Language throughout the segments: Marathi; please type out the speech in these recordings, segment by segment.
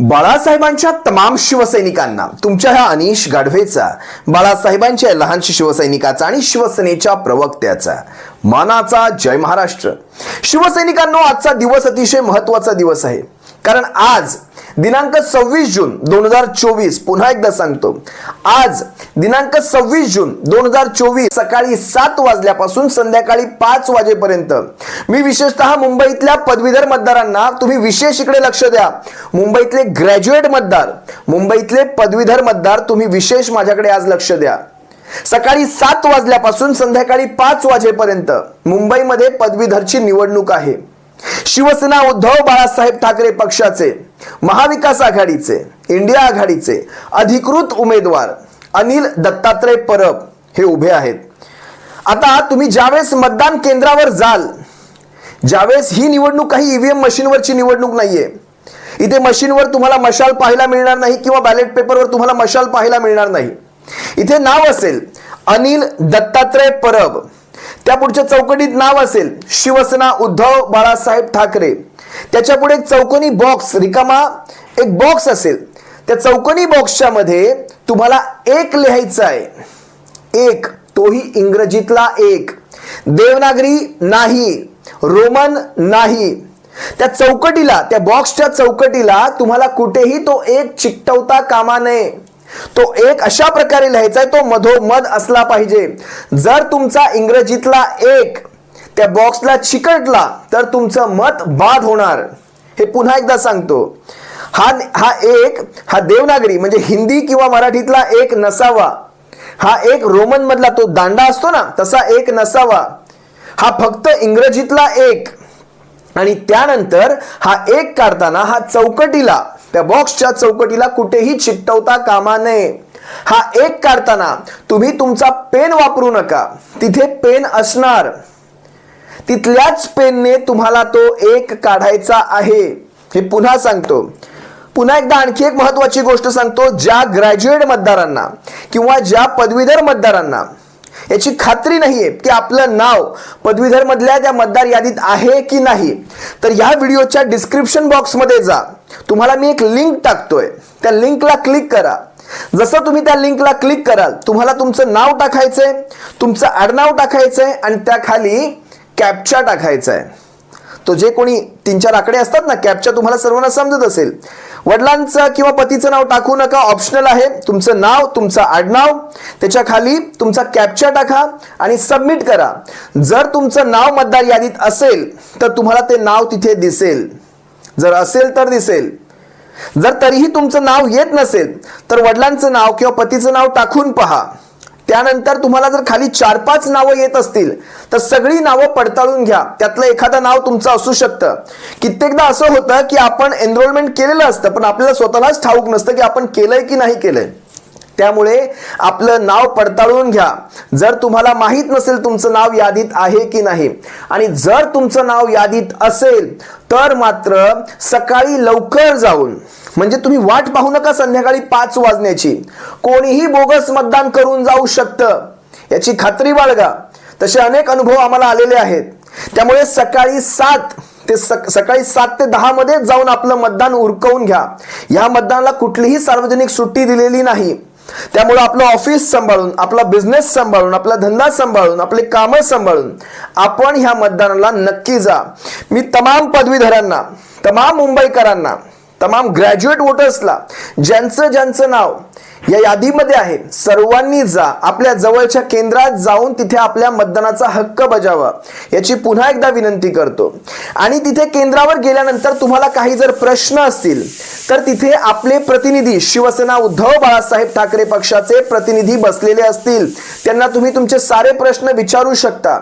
बाळासाहेबांच्या तमाम शिवसैनिकांना तुमच्या ह्या अनिश गाढवेचा बाळासाहेबांच्या लहानशी शिवसैनिकाचा आणि शिवसेनेच्या प्रवक्त्याचा. मानाचा जय महाराष्ट्र. शिवसैनिकांनो आजचा दिवस अतिशय महत्त्वाचा दिवस आहे. कारण आज दिनांक सव्वीस जून दोन हजार चोवीस पुन्हा एकदा सांगतो. आज दिनांक सव्वीस जून दोन हजार चोवीस सकाळी सात वाजल्यापासून संध्याकाळी पाच वाजेपर्यंत. मी विशेषतः मुंबईतल्या पदवीधर मतदारांना तुम्ही विशेष इकडे लक्ष द्या. मुंबईतले ग्रॅज्युएट मतदार मुंबईतले पदवीधर मतदार तुम्ही विशेष माझ्याकडे आज लक्ष द्या. सकाळी सात वाजल्यापासून संध्याकाळी पाच वाजेपर्यंत मुंबईमध्ये पदवीधरची निवडणूक आहे. शिवसेना उद्धव बाळासाहेब ठाकरे पक्षाचे महाविकास आघाडीचे इंडिया आघाडीचे अधिकृत उमेदवार अनिल दत्तात्रय परब हे उभे आहेत. आता तुम्ही ज्यावेळेस मतदान केंद्रावर जाल ज्यावेळेस ही निवडणूक काही ईव्हीएम मशीनवरची निवडणूक नाहीये. इथे मशीनवर तुम्हाला मशाल पाहायला मिळणार नाही किंवा बॅलेट पेपरवर तुम्हाला मशाल पाहायला मिळणार नाही. इथे नाव असेल अनिल दत्तात्रय परब. त्या पुढच्या चौकटीत नाव असेल शिवसेना उद्धव बाळासाहेब ठाकरे. त्याच्या पुढे एक चौकोनी बॉक्स रिकामा एक बॉक्स असेल. त्या चौकोनी बॉक्सच्या मध्ये तुम्हाला एक लिहायचं आहे. एक तोही इंग्रजीतला एक. देवनागरी नाही रोमन नाही. त्या चौकटीला त्या बॉक्सच्या चौकटीला तुम्हाला कुठेही तो एक चिकटवता कामा नये. तो एक अशा प्रकारे लिहायचा आहे तो मधोमध असला पाहिजे. जर तुमचा इंग्रजीतला एक त्या बॉक्सला चिकटला तर तुमचं मत बाद होणार. हे पुन्हा एकदा सांगतो. हा हा एक हा देवनागरी म्हणजे हिंदी किंवा मराठीतला एक नसावा. हा एक रोमन मधला तो दांडा असतो ना तसा एक नसावा. हा फक्त इंग्रजीतला एक. आणि त्यानंतर हा एक काढताना हा चौकटीला त्या बॉक्सच्या चौकटीला कुठेही चिकटवता कामा नये. हा एक काढताना तुम्ही तुमचा पेन वापरू नका. तिथे पेन असणार. तिथल्याच पेनने तुम्हाला तो एक काढायचा आहे. हे पुन्हा सांगतो. पुन्हा एकदा आणखी एक महत्वाची गोष्ट सांगतो ज्या ग्रॅज्युएट मतदारांना किंवा ज्या पदवीधर मतदारांना याची खात्री नाहीये की आपलं नाव पदवीधर मधल्या त्या मतदार यादीत आहे की नाही तर या व्हिडिओच्या डिस्क्रिप्शन बॉक्समध्ये जा. तुम्हाला मी एक लिंक टाकतोय. त्या लिंकला क्लिक करा. जसं तुम्ही त्या लिंकला क्लिक कराल तुम्हाला तुमचं नाव टाकायचंय तुमचं आडनाव टाकायचंय आणि त्या खाली टाकायचा आहे तो जे कोणी तीन चार आकडे असतात ना कॅपचा तुम्हाला सर्वांना समजत असेल. वडिलांचं किंवा पतीचं नाव टाकू नका ऑप्शनल आहे. तुमचं नाव तुमचं आडनाव त्याच्याखाली तुमचा कॅप्चा टाका आणि सबमिट करा. जर तुमचं नाव मतदार यादीत असेल तर तुम्हाला ते नाव तिथे दिसेल. जर असेल तर दिसेल. जर तरीही तुमचं नाव येत नसेल तर वडिलांचं नाव किंवा पतीचं नाव टाकून पहा. त्यानंतर तुम्हाला जर खाली चार पाच नावं येत असतील तर सगळी नावं पडताळून घ्या. त्यातलं एखादं नाव तुमचं असू शकतं. कित्येकदा असं होतं की आपण एनरोलमेंट केलेलं असतं पण आपल्याला स्वतःलाच ठाऊक नसतं की आपण केलंय की नाही केलंय. त्यामुळे आपलं नाव पडताळून घ्या. जर तुम्हाला माहीत नसेल तुमचं नाव यादीत आहे की नाही आणि जर तुमचं नाव यादीत असेल तर मात्र सकाळी लवकर जाऊन म्हणजे तुम्ही वाट पाहू नका संध्याकाळी पाच वाजण्याची. कोणीही बोगस मतदान करून जाऊ शकतं याची खात्री बाळगा. तसे अनेक अनुभव आम्हाला आलेले आहेत. त्यामुळे सकाळी सात ते सकाळी सात ते दहा मध्ये जाऊन आपलं मतदान उरकवून घ्या. या मतदानाला कुठलीही सार्वजनिक सुट्टी दिलेली नाही. त्यामुळे आपलं ऑफिस सांभाळून आपला बिझनेस सांभाळून आपला धंदा सांभाळून आपले कामं सांभाळून आपण ह्या मतदानाला नक्की जा. मी तमाम पदवीधरांना तमाम मुंबईकरांना तमाम ग्रॅज्युएट वोटर्सला ज्यांचं ज्यांचं नाव या यादीमध्ये आहे सर्वांनी जा आपल्या जवळच्या केंद्रात जाऊन तिथे आपल्या मतदानाचा हक्क बजावा याची पुन्हा एकदा विनंती करतो. आणि तिथे केंद्रावर गेल्यानंतर तुम्हाला काही जर प्रश्न असतील तर तिथे आपले प्रतिनिधी शिवसेना उद्धव बाळासाहेब ठाकरे पक्षाचे प्रतिनिधी बसलेले असतील त्यांना तुम्ही तुमचे सारे प्रश्न विचारू शकता.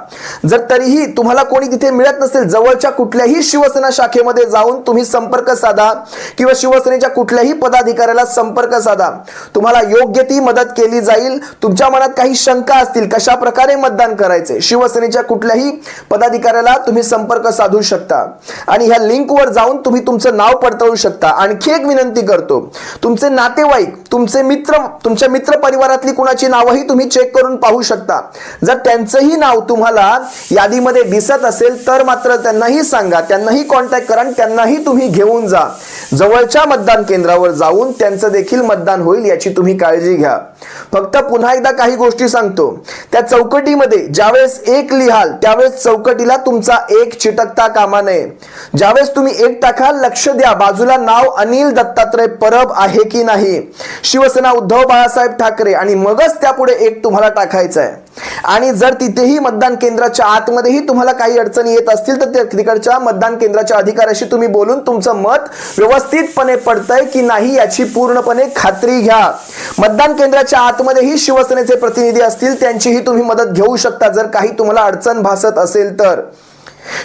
जर तरीही तुम्हाला कोणी तिथे मिळत नसेल जवळच्या कुठल्याही शिवसेना शाखेमध्ये जाऊन तुम्ही संपर्क साधा किंवा शिवसेनेच्या कुठल्याही पदाधिकाऱ्याला संपर्क साधा तुम्हाला योग्य ती मदत केली जाईल. तुमच्या मनात काही शंका असतील कशा प्रकारे मतदान करायचे? शिवसेनेच्या कुठल्याही पदाधिकाऱ्याला तुम्ही संपर्क साधू शकता. आणि ह्या लिंकवर जाऊन तुम्ही तुमचं नाव पडताळू शकता. आणखी एक विनंती करतो. तुमचे नातेवाईक तुमचे मित्र तुमच्या मित्र परिवारातली कुणाची नावंही तुम्ही चेक करून पाहू शकता. जर त्यांचंही नाव तुम्हाला यादीमध्ये दिसत असेल तर मात्र त्यांनाही सांगा. त्यांनाही कॉन्टॅक्ट करा आणि त्यांनाही तुम्ही घेऊन जा. जवळच्या मतदान केंद्रावर जाऊन त्यांचं देखील मतदान होईल याची तुम्ही काळजी घ्या. फक्त पुन्हा एकदा काही गोष्टी सांगतो. त्या चौकटीमध्ये ज्यावेळेस एक लिहाल त्यावेळेस चौकटीला तुमचा एक चिटकता कामा नये. ज्यावेळेस तुम्ही एक टाकाल लक्ष द्या बाजूला नाव अनिल दत्तात्रय परब आहे की नाही? शिवसेना उद्धव बाळासाहेब ठाकरे आणि मगच त्यापुढे एक तुम्हाला टाकायचं आहे आणि जर तिथेही मतदान केंद्राच्या आतमध्येही तुम्हाला काही अडचणी येत असतील तर त्या तिकडच्या मतदान केंद्राच्या अधिकाऱ्याशी तुम्ही बोलून तुमचं मत व्यवस्थितपणे पडतंय की नाही याची पूर्णपणे खात्री घ्या. मतदान केंद्राच्या आतमध्येही शिवसेनेचे प्रतिनिधी असतील त्यांचीही तुम्ही मदत घेऊ शकता जर काही तुम्हाला अडचण भासत असेल तर.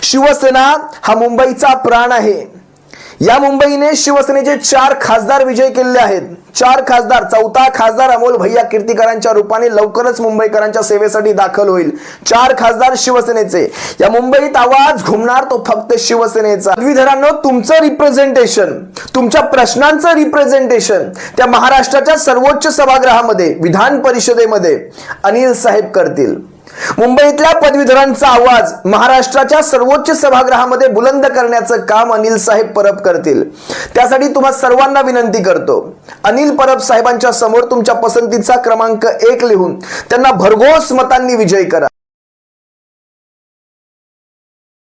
शिवसेना हा मुंबईचा प्राण आहे. या मुंबईने शिवसेनेचे चार खासदार विजय केलेले आहेत. चार खासदार चौथा खासदार अमोल भैया कीर्तीकरांच्या रूपाने लवकरच मुंबईकरांच्या सेवेसाठी दाखल होईल. चार खासदार शिवसेनेचे. या मुंबईत आवाज घुमणार तो फक्त शिवसेनेचा. पदवीधरांनो तुमचं रिप्रेझेंटेशन तुमच्या प्रश्नांचं रिप्रेझेंटेशन त्या महाराष्ट्राच्या सर्वोच्च सभागृहामध्ये विधान परिषदेमध्ये अनिल साहेब करतील. मुंबईतल्या पदवीधरांचा आवाज महाराष्ट्राच्या सर्वोच्च सभागृहामध्ये बुलंद करण्याचं काम अनिल साहेब परब करतील. त्यासाठी तुम्हा सर्वांना विनंती करतो. अनिल परब साहेबांच्या समोर तुमच्या पसंतीचा क्रमांक एक लिहून त्यांना भरघोस मतांनी विजय करा.